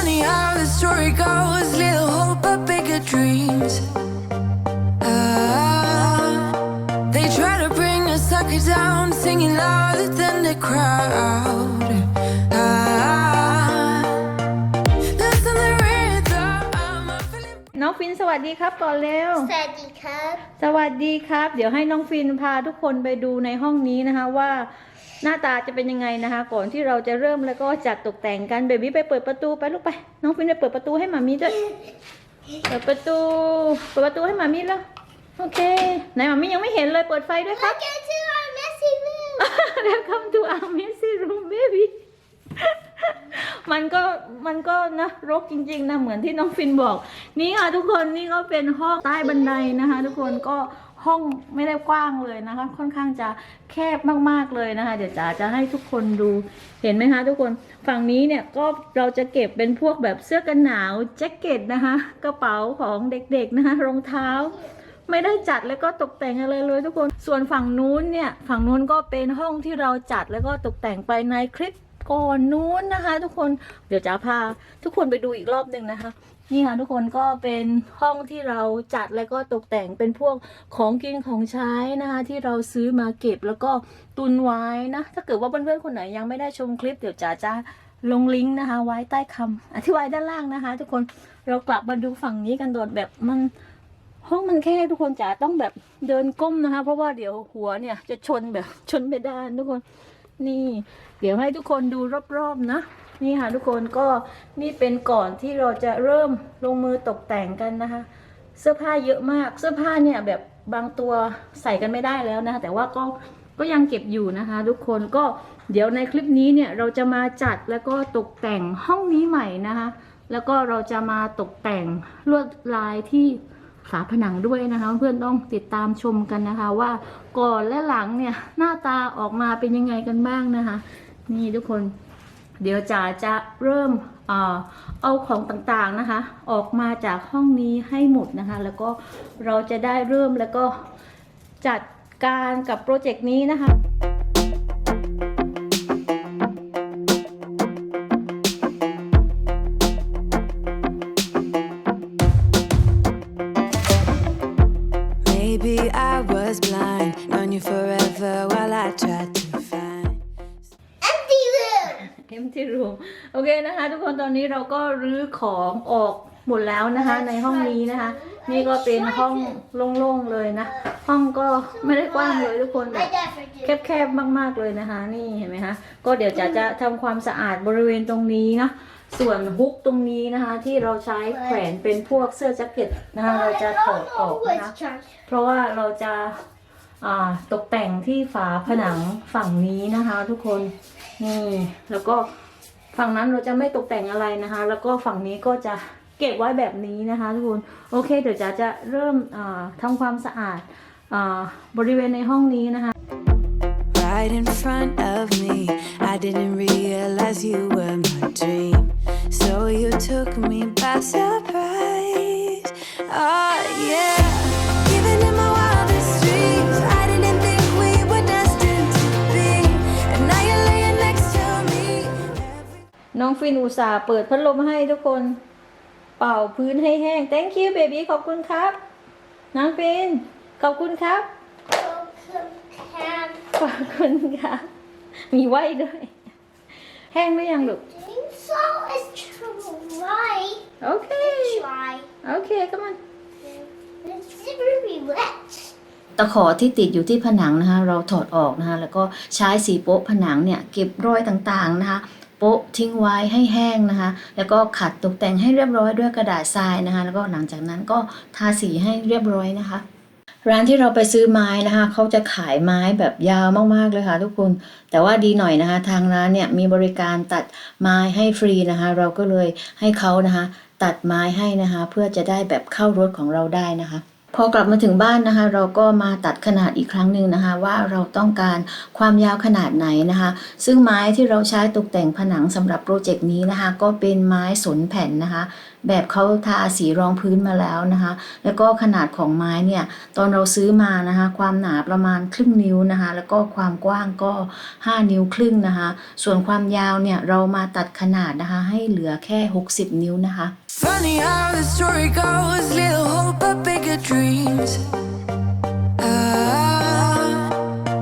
funny how the story goes. Little hope, but bigger dreams. Ah, they try to bring a sucker down, singing louder than the crowd. Ah, listen the rhythm. I'm feeling น้องฟินสวัสดีครับก่อนเร็ว สวัสดีครับ สวัสดีครับ เดี๋ยวให้น้องฟินพาทุกคนไปดูในห้องนี้นะคะว่า หน้าตาจะเป็นยังไงนะคะ ก่อนที่เราจะเริ่มแล้วก็จัดตกแต่งกันเบบี้ไปเปิดประตูไปลูกไป น้องฟินไปเปิดประตูให้หมามีด้วยเปิดประตู เปิดประตูให้หมามีแล้วโอเคไหนหมามียังไม่เห็นเลยเปิดไฟด้วยครับ Look into our messy room Welcome to our messy room baby มันก็มันก็นะรกจริง ๆ นะ เหมือนที่น้องฟินบอก นี่ค่ะทุกคนนี่ก็เป็นห้องใต้บันไดนะคะ ทุกคนก็ ห้องไม่ได้กว้างเลยนะคะ ค่อนข้างจะแคบมากๆเลยนะคะ เดี๋ยวจ๋าจะให้ทุกคนดูเห็นไหมคะ ทุกคนฝั่งนี้เนี่ยก็เราจะเก็บเป็นพวกแบบเสื้อกันหนาวแจ็คเก็ตนะคะ กระเป๋าของเด็กๆนะคะรองเท้า ไม่ได้จัดแล้วก็ตกแต่งอะไรเลยทุกคนส่วนฝั่งนู้นเนี่ยฝั่งนู้นก็เป็นห้องที่เราจัดแล้วก็ตกแต่งไปในคลิป ก่อนนู้นนะคะ ทุกคนเดี๋ยวจะพาทุกคนไปดูอีกรอบหนึ่งนะคะ นี่ค่ะทุกคนก็เป็นห้องที่เราจัดแล้วก็ตกแต่งเป็นพวกของกินของใช้นะคะ ที่เราซื้อมาเก็บแล้วก็ตุนไว้นะ ถ้าเกิดว่าเพื่อนๆคนไหนยังไม่ได้ชมคลิปเดี๋ยวจ๋าจะลงลิงก์นะคะ ไว้ใต้คำอธิบายด้านล่างนะคะ ทุกคนเรากลับมาดูฝั่งนี้กันโดดแบบมันห้องมันแค่ทุกคนจ๋าต้องแบบเดินก้มนะคะ เพราะว่าเดี๋ยวหัวเนี่ยจะชนแบบชนไปด้านทุกคน นี่ เดี๋ยวให้ทุกคนดูรอบๆนะนี่ค่ะทุกคนก็นี่เป็นก่อนที่เราจะเริ่มลงมือตกแต่งกันนะคะ เสื้อผ้าเยอะมากเสื้อผ้าเนี่ยแบบบางตัวใส่กันไม่ได้แล้วนะคะแต่ว่าก็ก็ยังเก็บอยู่นะคะ ทุกคนก็เดี๋ยวในคลิปนี้เนี่ยเราจะมาจัดแล้วก็ตกแต่งห้องนี้ใหม่นะคะ แล้วก็เราจะมาตกแต่งลวดลายที่ ฝาผนังด้วยนะคะ เพื่อนต้องติดตามชมกันนะคะ ว่าก่อนและหลังเนี่ยหน้าตาออกมาเป็นยังไงกันบ้างนะคะ นี่ทุกคนเดี๋ยวจ๋าจะเริ่มเออเอาของต่างๆนะคะ ออกมาจากห้องนี้ให้หมดนะคะ แล้วก็เราจะได้เริ่มแล้วก็จัดการกับโปรเจกต์นี้นะคะ คะทุกคนตอนนี้เราก็รื้อของออกหมดแล้วนะคะ ในห้องนี้นะคะ นี่ก็เป็นห้องโล่งๆเลยนะ ห้องก็ไม่ได้กว้างเลยทุกคนแบ my บ dad forget แคบๆมาก ๆเลยนะคะ นี่เห็นไหมคะก็เดี๋ยวจะจะทำความสะอาดบริเวณตรงนี้นะส่วนฮุกตรงนี้นะคะ ที่เราใช้แขวนเป็นพวกเสื้อแจ็คเก็ตนะคะเราจะถอดออกนะคะ It's trash เพราะว่าเราจะอ่าตกแต่งที่ฝาผนังฝั่งนี้นะคะ ทุกคนนี่แล้วก็ ฝั่งนั้นเราจะไม่ตกแต่งอะไรนะคะ แล้วก็ฝั่งนี้ก็จะเก็บไว้แบบนี้นะคะทุกคนโอเค เดี๋ยวจะจะเริ่มอ่าทำความสะอาดอบริเวณในห้องนี้นะคะ Right in front of me, I didn't realize you were my dream. So you took me by surprise. Oh, yeah. น้องฟินอุตส่าห์เปิดพัดลมให้ทุกคน เป่าพื้นให้แห้ง thank you baby ขอบคุณครับ น้องฟิน ขอบคุณครับ can ขอบคุณครับมีไว้ด้วย แห้งหรือยังลูก think so it's try โอเค try โอเคก็มัน it's really wet ตะขอที่ติดอยู่ที่ผนังนะคะ เราถอดออกนะคะ แล้วก็ใช้สีโป๊ะผนังเนี่ย เก็บรอยต่างๆนะคะ โป๊ะทิ้งไว้ให้แห้งนะคะ แล้วก็ขัดตกแต่งให้เรียบร้อยด้วยกระดาษทรายนะคะ แล้วก็หลังจากนั้นก็ทาสีให้เรียบร้อยนะคะ ร้านที่เราไปซื้อไม้นะคะเขาจะขายไม้แบบยาวมากๆเลยค่ะทุกคน แต่ว่าดีหน่อยนะคะ ทางร้านเนี่ยมีบริการตัดไม้ให้ฟรีนะคะ เราก็เลยให้เขานะคะ ตัดไม้ให้นะคะ เพื่อจะได้แบบเข้ารถของเราได้นะคะ พอกลับมาถึงบ้านนะคะ เราก็มาตัดขนาดอีกครั้งหนึ่งนะคะ ว่าเราต้องการความยาวขนาดไหนนะคะ ซึ่งไม้ที่เราใช้ตกแต่งผนังสำหรับโปรเจกต์นี้นะคะ ก็เป็นไม้สนแผ่นนะคะ แบบเขาทาสีรองพื้นมาแล้วนะคะ แล้วก็ขนาดของไม้เนี่ยตอนเราซื้อมานะคะ ความหนาประมาณครึ่งนิ้วนะคะ แล้วก็ความกว้างก็ 5 นิ้วครึ่งนะคะ ส่วนความยาวเนี่ยเรามาตัดขนาดนะคะ ให้เหลือแค่ 60 นิ้วนะคะ Funny how the story goes, little hope but bigger dreams. Ah,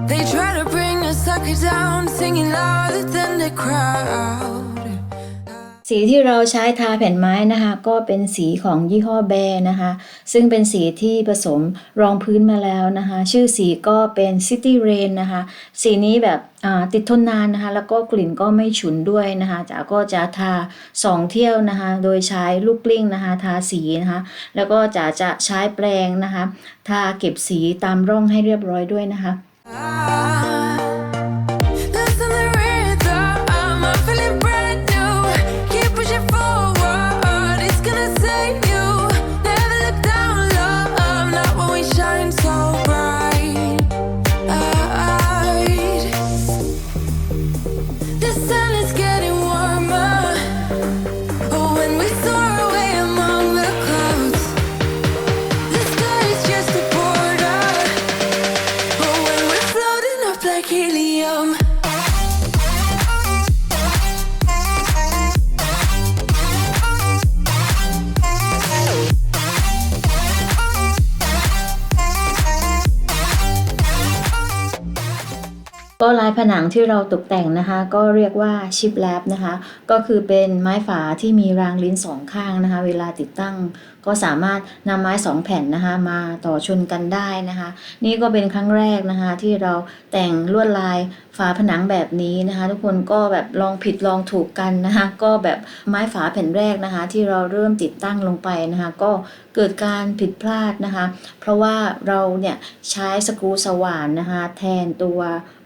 they try to bring a sucker down, singing louder than the crowd. สีที่เราใช้ทาแผ่นไม้นะคะ ก็เป็นสีของยี่ห้อแบร์นะคะ ซึ่งเป็นสีที่ผสมรองพื้นมาแล้วนะคะ ชื่อสีก็เป็น City Rain นะคะ สีนี้แบบติดทนนานนะคะ แล้วก็กลิ่นก็ไม่ฉุนด้วยนะคะจ๋าก็จะทา 2 เที่ยวนะคะ โดยใช้ลูกกลิ้งนะคะ ทาสีนะคะ แล้วก็จ๋าจะใช้แปรงนะคะ ทาเก็บสีตามร่องให้เรียบร้อยด้วยนะคะ ผนังที่เราตกแต่งนะคะ ก็เรียกว่าชิปแลบนะคะ ก็คือเป็นไม้ฝาที่มีรางลิ้นสองข้างนะคะ เวลาติดตั้งก็สามารถนำไม้สองแผ่นนะคะ มาต่อชนกันได้นะคะ นี่ก็เป็นครั้งแรกนะคะ ที่เราแต่งลวดลายฝาผนังแบบนี้นะคะ ทุกคนก็แบบลองผิดลองถูกกันนะคะ ก็แบบไม้ฝาแผ่นแรกนะคะ ที่เราเริ่มติดตั้งลงไปนะคะ ก็เกิดการผิดพลาดนะคะ เพราะว่าเราเนี่ยใช้สกรูสว่านนะคะ แทนตัว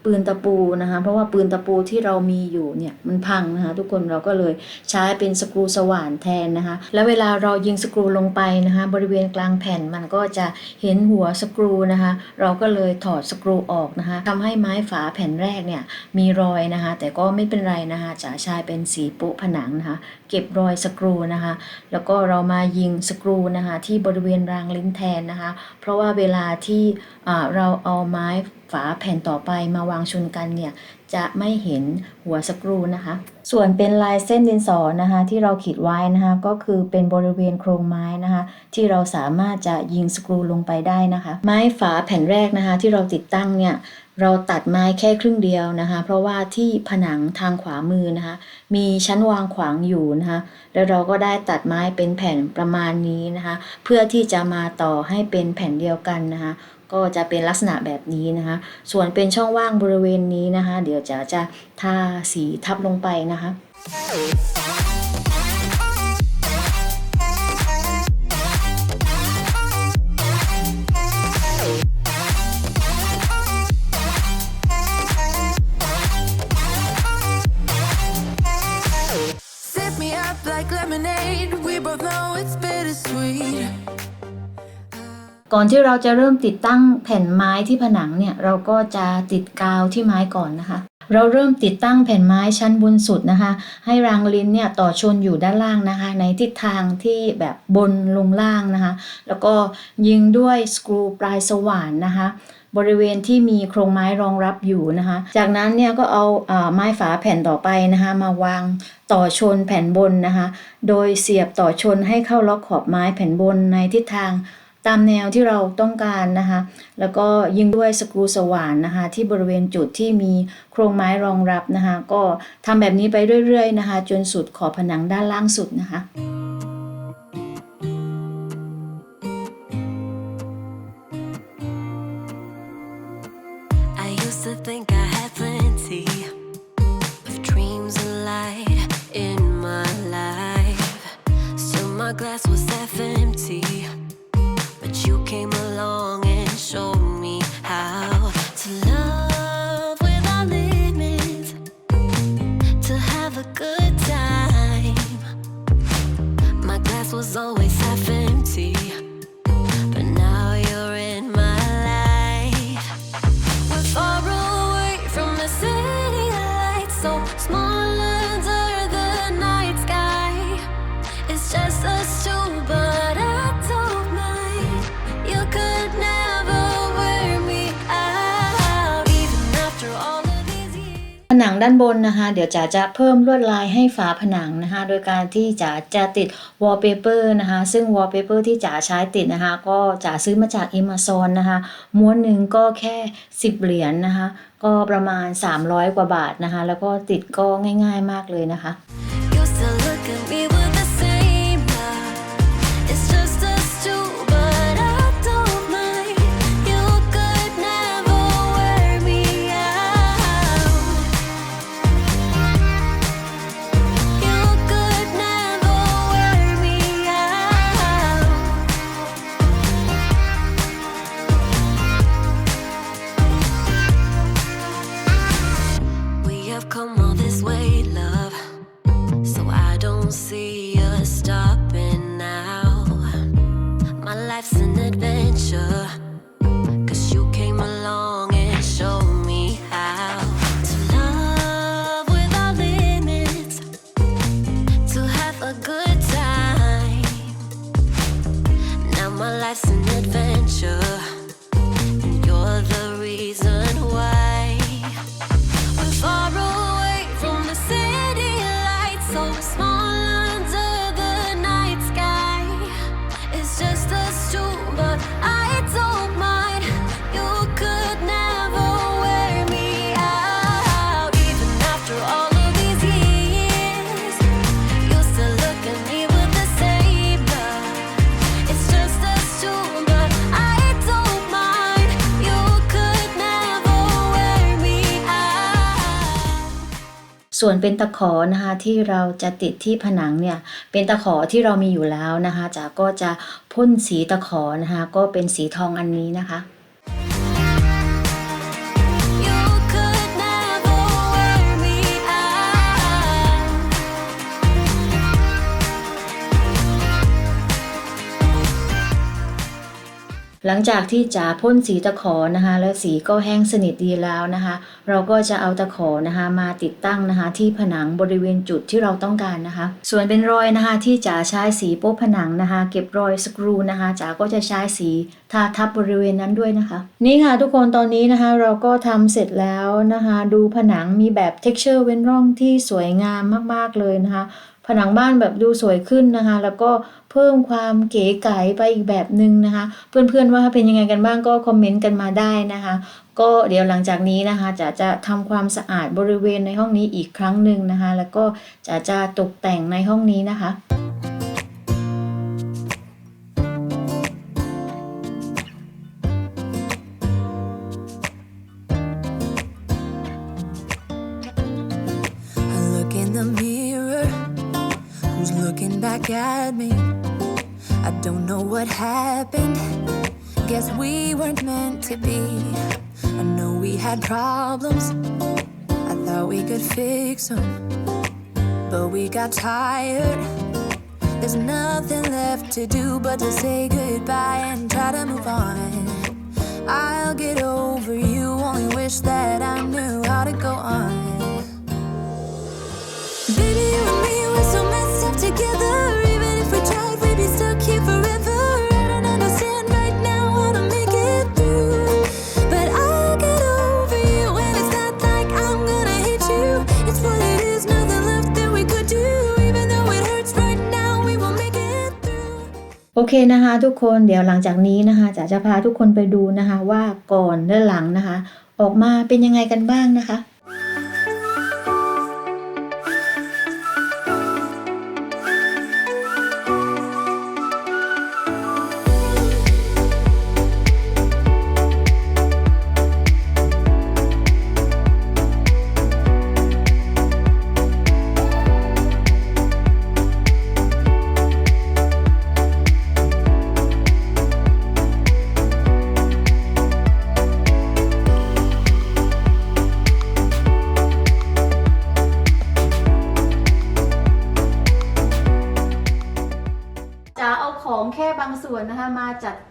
ปืนตะปูนะคะ เพราะว่าปืนตะปูที่เรามีอยู่เนี่ยมันพังนะคะ ทุกคนเราก็เลยใช้เป็นสกรูสว่านแทนนะคะ แล้วเวลาเรายิงสกรูลงไปนะคะ บริเวณกลางแผ่นมันก็จะเห็นหัวสกรูนะคะ เราก็เลยถอดสกรูออกนะคะทำให้ไม้ฝาแผ่นแรกเนี่ยมีรอยนะคะ แต่ก็ไม่เป็นไรนะคะจะใช้เป็นสีปะผนังนะคะ เก็บรอยสกรูนะคะ แล้วก็เรามายิงสกรูนะคะที่บริเวณรางลิ้นแทนนะคะ เพราะว่าเวลาที่เราเอาไม้ฝาแผ่นต่อไปมาวางชนกันเนี่ยจะไม่เห็นหัวสกรูนะคะ ส่วนเป็นลายเส้นดินสอนะคะ ที่เราขีดไว้นะคะก็คือเป็นบริเวณโครงไม้นะคะ ที่เราสามารถจะยิงสกรูลงไปได้นะคะ ไม้ฝาแผ่นแรกนะคะ ที่เราติดตั้งเนี่ย เราตัดไม้แค่ครึ่งเดียวนะคะ เพราะว่าที่ผนังทางขวามือนะคะ มีชั้นวางขวางอยู่นะคะ แล้วเราก็ได้ตัดไม้เป็นแผ่นประมาณนี้นะคะ เพื่อที่จะมาต่อให้เป็นแผ่นเดียวกันนะคะ ก็จะเป็นลักษณะแบบนี้นะคะ ส่วนเป็นช่องว่างบริเวณนี้นะคะ เดี๋ยวจะจะทาสีทับลงไปนะคะ ก่อนที่เราจะเริ่มติดตั้งแผ่นไม้ที่ผนังเนี่ยเราก็จะติดกาวที่ไม้ก่อนนะคะ เราเริ่มติดตั้งแผ่นไม้ชั้นบนสุดนะคะ ให้รางลิ้นเนี่ยต่อชนอยู่ด้านล่างนะคะ ในทิศทางที่แบบบนลงล่างนะคะ แล้วก็ยิงด้วยสกรูปลายสว่านนะคะบริเวณที่มีโครงไม้รองรับอยู่นะคะ จากนั้นเนี่ยก็เอาอ่าไม้ฝาแผ่นต่อไปนะคะ มาวางต่อชนแผ่นบนนะคะ โดยเสียบต่อชนให้เข้าล็อกขอบไม้แผ่นบนในทิศทาง ตามแนวที่เราต้องการนะคะ แล้วก็ยิงด้วยสกรูสว่านนะคะ ที่บริเวณจุดที่มีโครงไม้รองรับนะคะ ก็ทำแบบนี้ไปเรื่อยๆนะคะ จนสุดขอบผนังด้านล่างสุดนะคะ glass was always half empty. นังด้านบนนะคะ เดี๋ยวจ๋าจะเพิ่มลวดลายให้ฝาผนังนะคะ โดยการที่จ๋าจะติดวอลเปเปอร์นะคะ ซึ่งวอลเปเปอร์ที่จ๋าใช้ติดนะคะ ก็จ๋าซื้อมาจากอ m ม z o n นะคะ ม้วนหนึ่งก็แค่ 10 เหรียญนะคะ ก็ประมาณ 300 กว่าบาทนะคะ แล้วก็ติดก็ง่ายๆมากเลยนะคะ see ส่วนเป็นตะขอนะคะที่เราจะติดที่ผนังเนี่ยเป็นตะขอที่เรามีอยู่แล้วนะคะจ๋าก็จะพ่นสีตะขอนะคะก็เป็นสีทองอันนี้นะคะ หลังจากที่จ๋าพ่นสีตะขอนะคะ แล้วสีก็แห้งสนิทดีแล้วนะคะ เราก็จะเอาตะขอนะคะมาติดตั้งนะคะ ที่ผนังบริเวณจุดที่เราต้องการนะคะ ส่วนเป็นรอยนะคะ ที่จ๋าใช้สีโป๊ะผนังนะคะ เก็บรอยสกรูนะคะจ๋าก็จะใช้สีทาทับบริเวณนั้นด้วยนะคะ นี่ค่ะทุกคนตอนนี้นะคะเราก็ทำเสร็จแล้วนะคะ ดูผนังมีแบบ texture เว้นร่องที่สวยงามมากๆเลยนะคะ ผนังบ้านแบบดูสวยขึ้นนะคะ แล้วก็เพิ่มความเก๋ไก๋ไปอีกแบบหนึ่งนะคะ เพื่อนๆว่าเป็นยังไงกันบ้างก็คอมเมนต์กันมาได้นะคะ ก็เดี๋ยวหลังจากนี้นะคะจะจะทำความสะอาดบริเวณในห้องนี้อีกครั้งหนึ่งนะคะ แล้วก็จะจะตกแต่งในห้องนี้นะคะ at me? I don't know what happened. Guess we weren't meant to be. I know we had problems. I thought we could fix them. But we got tired. There's nothing left to do but to say goodbye and try to move on. I'll get over you. Only wish that I knew how to go on. โอเคนะคะ ทุกคนเดี๋ยวหลังจากนี้นะคะจะจะพาทุกคนไปดูนะคะ ว่าก่อนและหลังนะคะ ออกมาเป็นยังไงกันบ้างนะคะจะ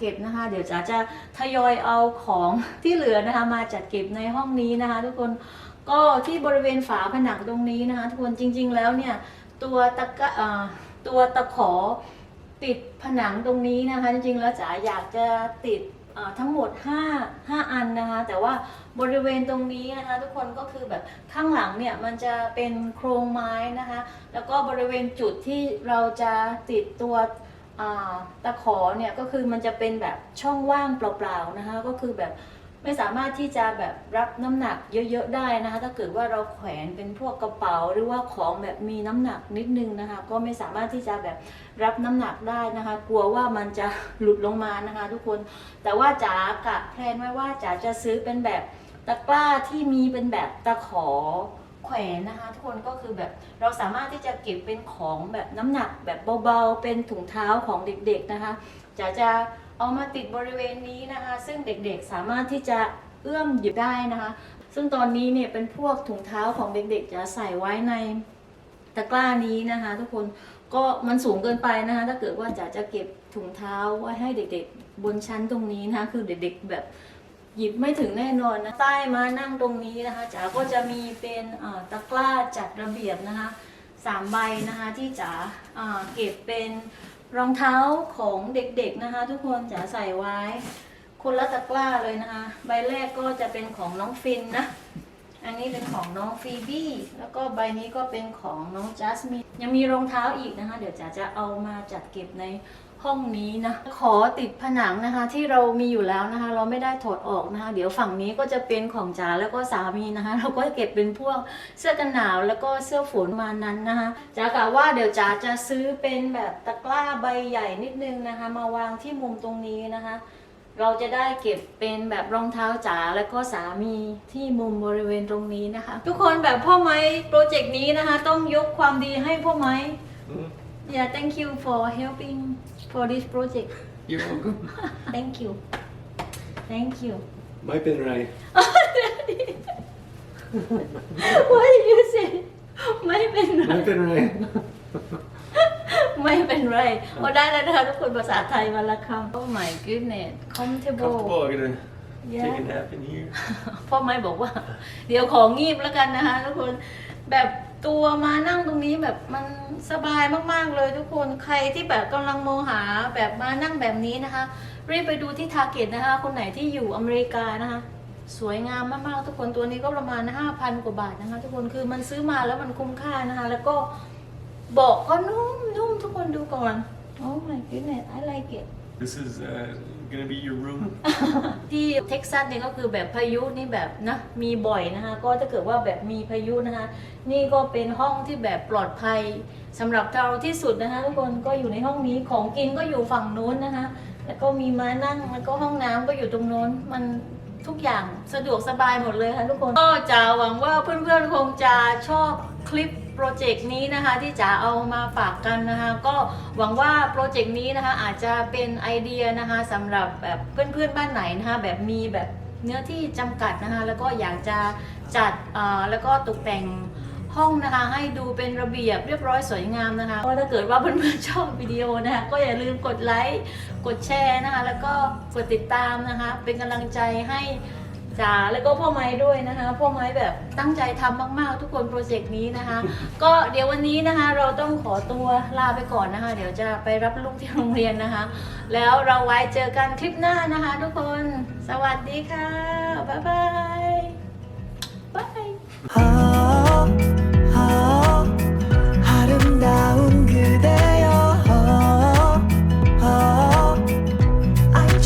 เก็บนะคะ เดี๋ยวจ๋าจะทยอยเอาของที่เหลือนะคะมาจัดเก็บในห้องนี้นะคะ ทุกคนก็ที่บริเวณฝาผนังตรงนี้นะคะทุกคนจริง ๆ แล้วเนี่ยตัวตะกะตัวตะขอติดผนังตรงนี้นะคะ จริงๆแล้วจ๋าอยากจะติดทั้งหมด 5 5 อันนะคะ แต่ว่าบริเวณตรงนี้นะคะทุกคนก็คือแบบข้างหลังเนี่ยมันจะเป็นโครงไม้นะคะ แล้วก็บริเวณจุดที่เราจะติดตัว ตะขอเนี่ยก็คือมันจะเป็นแบบช่องว่างเปล่าๆนะคะก็คือแบบไม่สามารถที่จะแบบรับน้ำหนักเยอะๆได้นะคะ ถ้าเกิดว่าเราแขวนเป็นพวกกระเป๋า หรือว่าของแบบมีน้ำหนักนิดนึงนะคะ ก็ไม่สามารถที่จะแบบรับน้ำหนักได้นะคะ กลัวว่ามันจะหลุดลงมานะคะ ทุกคนแต่ว่าจ๋ากะแพลนไว้ว่าจ๋าจะซื้อเป็นแบบตะกร้าที่มีเป็นแบบตะขอ แขวนนะคะ ทุกคนก็คือแบบเราสามารถที่จะเก็บเป็นของแบบน้ำหนักแบบเบาๆ เป็นถุงเท้าของเด็กๆนะคะจ๋าจะเอามาติดบริเวณนี้นะคะ ซึ่งเด็กๆสามารถที่จะเอื้อมหยิบได้นะคะ ซึ่งตอนนี้เนี่ยเป็นพวกถุงเท้าของเด็กๆ จะใส่ไว้ในตะกร้านี้นะคะ ทุกคนก็มันสูงเกินไปนะคะ ถ้าเกิดว่าจ๋าจะเก็บถุงเท้าไว้ให้เด็กๆ บนชั้นตรงนี้นะคะคือเด็กๆแบบ หยิบไม่ถึงแน่นอนนะใต้มานั่งตรงนี้นะคะจ๋าก็จะมีเป็นตะกร้าจัดระเบียบนะคะสามใบนะคะที่จ๋าเก็บเป็นรองเท้าของเด็กๆนะคะ ทุกคนจ๋าใส่ไว้ คนละตะกร้าเลยนะคะ ใบแรกก็จะเป็นของน้องฟินนะอันนี้เป็นของน้องฟีบี้แล้วก็ใบนี้ก็เป็นของน้องจัสมินยังมีรองเท้าอีกนะคะ เดี๋ยวจ๋าจะเอามาจัดเก็บใน ห้องนี้นะขอติดผนังนะคะที่เรามีอยู่แล้วนะคะ เราไม่ได้ถอดออกนะคะ เดี๋ยวฝั่งนี้ก็จะเป็นของจ๋าแล้วก็สามีนะคะ เราก็เก็บเป็นพวกเสื้อกันหนาวแล้วก็เสื้อฝนมานั้นนะคะจ๋ากะว่าเดี๋ยวจ๋าจะซื้อเป็นแบบตะกร้าใบใหญ่นิดนึงนะคะ มาวางที่มุมตรงนี้นะคะเราจะได้เก็บเป็นแบบรองเท้าจ๋าแล้วก็สามีที่มุมบริเวณตรงนี้นะคะ ทุกคนแบบพ่อไม้โปรเจกต์นี้นะคะ ต้องยกความดีให้พ่อไม้ Yeah thank you for helping for this project You're welcome. thank you thank you ไม่เป็นไร What did you say ไม่เป็นไร ไม่เป็นไร ไม่เป็นไรโอ้ได้แล้วนะคะทุกคนภาษาไทยมาละคำ Oh my goodness comfortable Comfortable. I'm gonna Yeah. take a nap in here. พ่อไม่บอกว่า เดี๋ยวของงีบแล้วกันนะคะทุกคนแบบ ตัวมานั่งตรงนี้แบบมันสบายมากๆเลยทุกคนใครที่แบบกำลังมองหาแบบมานั่งแบบนี้นะคะ รีบไปดูที่ทาร์เก็ตนะคะ คนไหนที่อยู่อเมริกานะคะ สวยงามมากๆทุกคนตัวนี้ก็ประมาณ 5,000 กว่าบาทนะคะ ทุกคนคือมันซื้อมาแล้วมันคุ้มค่านะคะ แล้วก็เบอกก็นุ่มนุ่มทุกคนดูก่อน Oh my goodness I like it This is uh, gonna be your room. ที่เท็กซัสเนี่ยก็คือแบบพายุนี่แบบนะมีบ่อยนะคะก็ถ้าเกิดว่าแบบมีพายุนะคะนี่ก็เป็นห้องที่แบบปลอดภัยสำหรับเราที่สุดนะคะทุกคนก็อยู่ในห้องนี้ของกินก็อยู่ฝั่งนู้นนะคะ แล้วก็มีม้านั่งแล้วก็ห้องน้ำก็อยู่ตรงโน้นมันทุกอย่างสะดวกสบายหมดเลยค่ะทุกคน ก็จะหวังว่าเพื่อนๆคงจะชอบคลิป โปรเจกต์นี้นะคะที่จะเอามาฝากกันนะคะ ก็หวังว่าโปรเจกต์นี้นะคะอาจจะเป็นไอเดียนะคะสำหรับแบบเพื่อนๆบ้านไหนนะคะแบบมีแบบเนื้อที่จำกัดนะคะแล้วก็อยากจะจัดอ่อแล้วก็ตกแต่งห้องนะคะให้ดูเป็นระเบียบเรียบร้อยสวยงามนะคะก็ถ้าเกิดว่าเพื่อนๆชอบวิดีโอนะคะก็อย่าลืมกดไลค์กดแชร์นะคะแล้วก็กดติดตามนะคะเป็นกำลังใจให้ จ๋าแล้วก็พ่อไม้ด้วยนะคะ พ่อไม้แบบตั้งใจทำมากๆ ทุกคนโปรเจกต์นี้นะคะ ก็เดี๋ยววันนี้นะคะเราต้องขอตัวลาไปก่อนนะคะ เดี๋ยวจะไปรับลูกที่โรงเรียนนะคะ แล้วเราไว้เจอกันคลิปหน้านะคะ ทุกคนสวัสดีค่ะบ๊ายบายบาย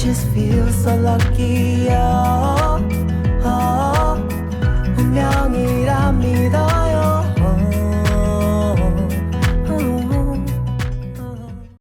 Just feel so lucky, oh.